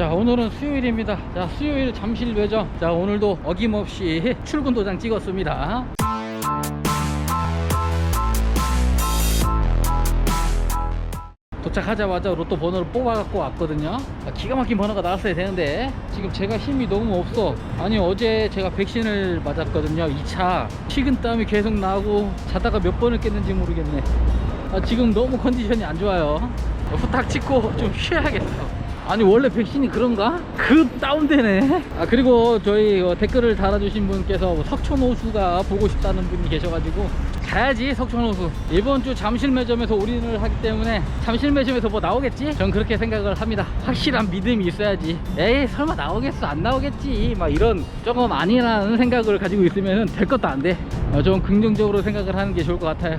자 오늘은 수요일입니다. 자 수요일 잠실 매점 자 오늘도 어김없이 출근 도장 찍었습니다. 도착하자마자 로또 번호를 뽑아갖고 왔거든요. 아, 기가 막힌 번호가 나왔어야 되는데 지금 제가 힘이 너무 없어. 아니 어제 제가 백신을 맞았거든요. 2차. 식은땀이 계속 나고 자다가 몇 번을 깼는지 모르겠네. 아, 지금 너무 컨디션이 안 좋아요. 후딱 찍고 좀 쉬어야겠어 아니 원래 백신이 그런가? 급 다운되네. 아 그리고 저희 어, 댓글을 달아주신 분께서 뭐 석촌호수가 보고 싶다는 분이 계셔가지고 가야지 석촌호수. 이번 주 잠실 매점에서 올인을 하기 때문에 잠실 매점에서 뭐 나오겠지? 전 그렇게 생각을 합니다. 확실한 믿음이 있어야지. 에이 설마 나오겠어? 안 나오겠지? 막 이런 조금 아니라는 생각을 가지고 있으면 될 것도 안돼. 어, 좀 긍정적으로 생각을 하는 게 좋을 것 같아요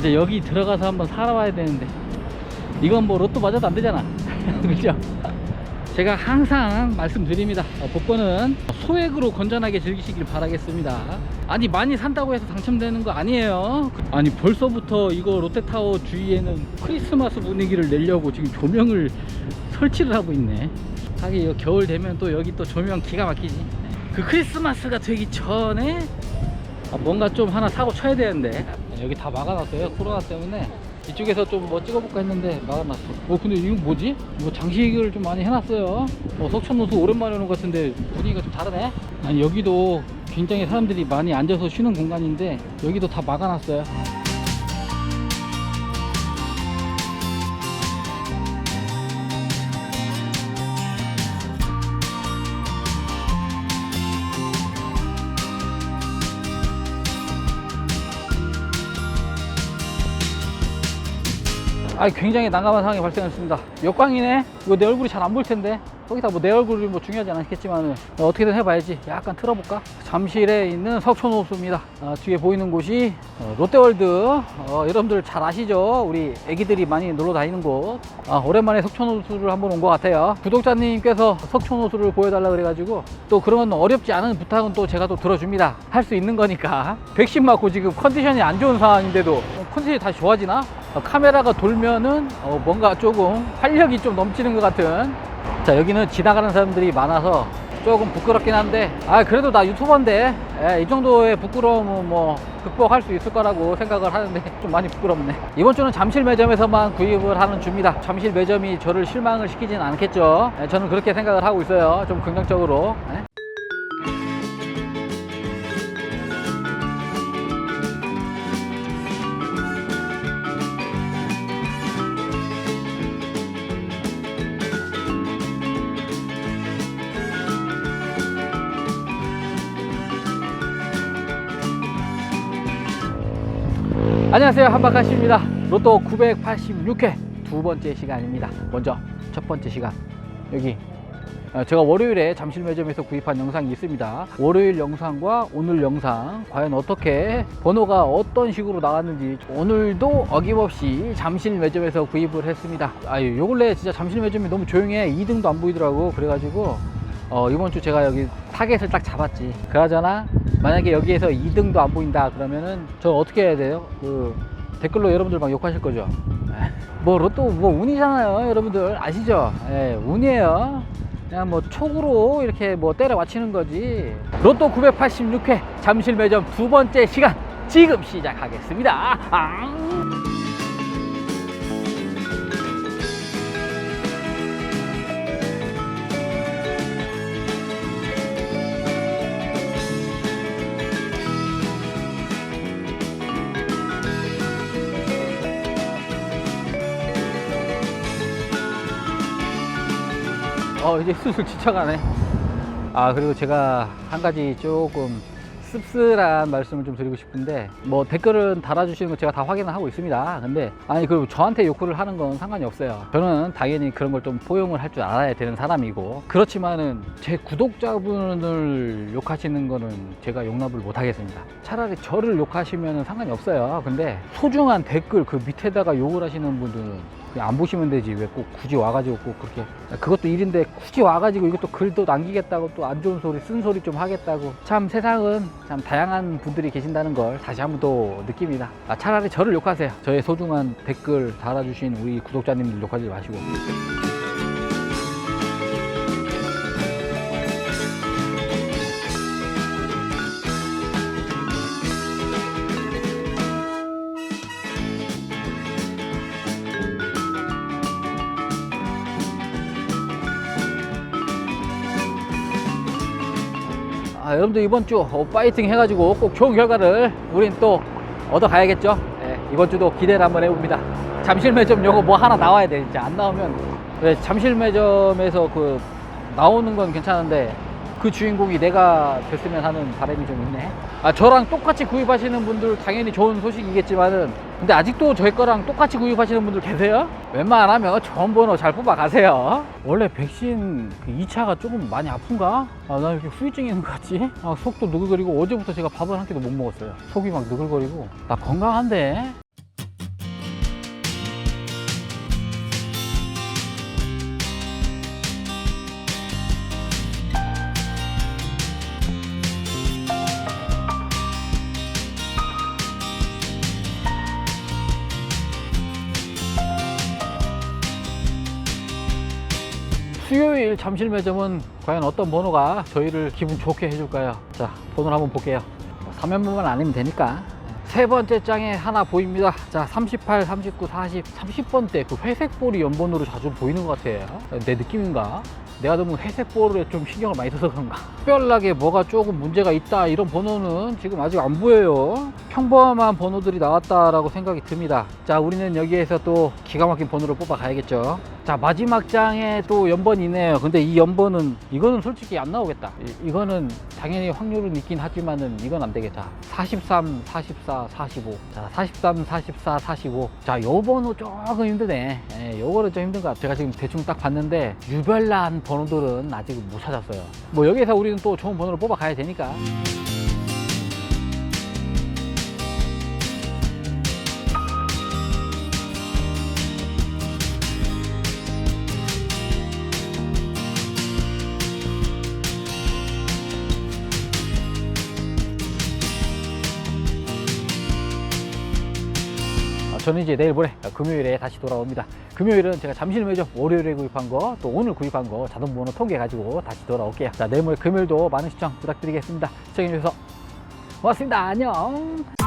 이제 여기 들어가서 한번 살아봐야 되는데. 이건 뭐 로또 맞아도 안 되잖아. 그죠? 제가 항상 말씀드립니다. 어, 복권은 소액으로 건전하게 즐기시길 바라겠습니다. 아니 많이 산다고 해서 당첨되는 거 아니에요. 아니 벌써부터 이거 롯데타워 주위에는 크리스마스 분위기를 내려고 지금 조명을 설치를 하고 있네. 하긴 이거 겨울 되면 또 여기 또 조명 기가 막히지. 그 크리스마스가 되기 전에 아, 뭔가 좀 하나 사고 쳐야 되는데 여기 다 막아놨어요 코로나 때문에. 이쪽에서 좀 뭐 찍어볼까 했는데 막아놨어. 어 근데 이건 뭐지? 이거 장식을 좀 많이 해놨어요. 어 석촌호수 오랜만에 오는 것 같은데 분위기가 좀 다르네? 아니 여기도 굉장히 사람들이 많이 앉아서 쉬는 공간인데 여기도 다 막아놨어요 아 굉장히 난감한 상황이 발생했습니다. 역광이네. 이거 내 얼굴이 잘 안 보일 텐데. 거기다 뭐 내 얼굴이 뭐 중요하지 않겠지만 어, 어떻게든 해봐야지. 약간 틀어볼까? 잠실에 있는 석촌호수입니다. 아, 뒤에 보이는 곳이 어, 롯데월드. 어, 여러분들 잘 아시죠? 우리 애기들이 많이 놀러 다니는 곳. 아, 오랜만에 석촌호수를 한번 온 것 같아요. 구독자님께서 석촌호수를 보여달라 그래가지고 또 그런 어렵지 않은 부탁은 또 제가 또 들어줍니다. 할 수 있는 거니까. 백신 맞고 지금 컨디션이 안 좋은 상황인데도 어, 컨디션이 다시 좋아지나? 어, 카메라가 돌면은 어, 뭔가 조금 활력이 좀 넘치는 것 같은 자 여기는 지나가는 사람들이 많아서 조금 부끄럽긴 한데 아 그래도 나 유튜버인데 예, 이 정도의 부끄러움은 뭐 극복할 수 있을 거라고 생각을 하는데 좀 많이 부끄럽네. 이번 주는 잠실 매점에서만 구입을 하는 주입니다. 잠실 매점이 저를 실망을 시키진 않겠죠. 예, 저는 그렇게 생각을 하고 있어요. 좀 긍정적으로. 예. 안녕하세요. 한박하씨입니다. 로또 986회 두 번째 시간입니다. 먼저 첫 번째 시간. 여기 어, 제가 월요일에 잠실 매점에서 구입한 영상이 있습니다. 월요일 영상과 오늘 영상 과연 어떻게 번호가 어떤 식으로 나왔는지 오늘도 어김없이 잠실 매점에서 구입을 했습니다. 아유 요 근래 진짜 잠실 매점이 너무 조용해. 2등도 안 보이더라고. 그래가지고 어, 이번 주 제가 여기 타겟을 딱 잡았지. 그나저나 만약에 여기에서 2등도 안 보인다 그러면은 저 어떻게 해야 돼요? 그 댓글로 여러분들 막 욕하실 거죠. 뭐 로또 뭐 운이잖아요, 여러분들 아시죠? 예, 운이에요. 그냥 뭐 촉으로 이렇게 뭐 때려 맞히는 거지. 로또 986회 잠실 매점 두 번째 시간 지금 시작하겠습니다. 아! 어 이제 슬슬 지쳐가네. 아 그리고 제가 한 가지 조금 씁쓸한 말씀을 좀 드리고 싶은데 뭐 댓글은 달아주시는 거 제가 다 확인을 하고 있습니다. 근데 아니 그리고 저한테 욕을 하는 건 상관이 없어요. 저는 당연히 그런 걸 좀 포용을 할 줄 알아야 되는 사람이고 그렇지만은 제 구독자분을 욕하시는 거는 제가 용납을 못 하겠습니다. 차라리 저를 욕하시면 상관이 없어요. 근데 소중한 댓글 그 밑에다가 욕을 하시는 분들은 안 보시면 되지. 왜 꼭 굳이 와가지고 꼭 그렇게. 그것도 일인데 굳이 와가지고 이것도 글도 남기겠다고 또 안 좋은 소리 쓴 소리 좀 하겠다고. 참 세상은 참 다양한 분들이 계신다는 걸 다시 한번 또 느낍니다. 아, 차라리 저를 욕하세요. 저의 소중한 댓글 달아주신 우리 구독자님들 욕하지 마시고 아, 여러분들 이번 주 어, 파이팅 해가지고 꼭 좋은 결과를 우린 또 얻어가야겠죠. 예, 이번 주도 기대를 한번 해봅니다. 잠실 매점 요거 뭐 하나 나와야 돼. 진짜 안 나오면 왜 잠실 매점에서 그 나오는 건 괜찮은데 그 주인공이 내가 됐으면 하는 바람이 좀 있네. 아 저랑 똑같이 구입하시는 분들 당연히 좋은 소식이겠지만은 근데 아직도 저희 거랑 똑같이 구입하시는 분들 계세요? 웬만하면 좋은 번호 잘 뽑아 가세요. 원래 백신 그 2차가 조금 많이 아픈가? 아, 나 이렇게 후유증이 있는 것 같지? 아, 속도 느글거리고 어제부터 제가 밥을 한 끼도 못 먹었어요. 속이 막 느글거리고. 나 건강한데? 수요일 잠실 매점은 과연 어떤 번호가 저희를 기분 좋게 해줄까요? 자, 번호를 한번 볼게요. 3연분만 아니면 되니까. 세 번째 장에 하나 보입니다. 자, 38, 39, 40, 30번대 그 회색 볼이 연번으로 자주 보이는 것 같아요. 내 느낌인가? 내가 너무 회색 볼에 좀 신경을 많이 써서 그런가? 특별하게 뭐가 조금 문제가 있다 이런 번호는 지금 아직 안 보여요. 평범한 번호들이 나왔다라고 생각이 듭니다. 자, 우리는 여기에서 또 기가 막힌 번호를 뽑아 가야겠죠. 자, 마지막 장에 또 연번이네요. 근데 이 연번은 이거는 솔직히 안 나오겠다. 이, 이거는 당연히 확률은 있긴 하지만은 이건 안 되겠다. 43, 44, 45. 자, 43, 44, 45. 자, 요 번 호 조금 힘드네. 예, 요거는 좀 힘든 것 같아요. 제가 지금 대충 딱 봤는데 유별난 번호들은 아직 못 찾았어요. 뭐 여기서 우리는 또 좋은 번호를 뽑아 가야 되니까. 저는 이제 내일 모레 아, 금요일에 다시 돌아옵니다. 금요일은 제가 잠실 매점 월요일에 구입한 거 또 오늘 구입한 거 자동번호 통계 가지고 다시 돌아올게요. 자 내일 모레 금요일도 많은 시청 부탁드리겠습니다. 시청해주셔서 고맙습니다. 안녕.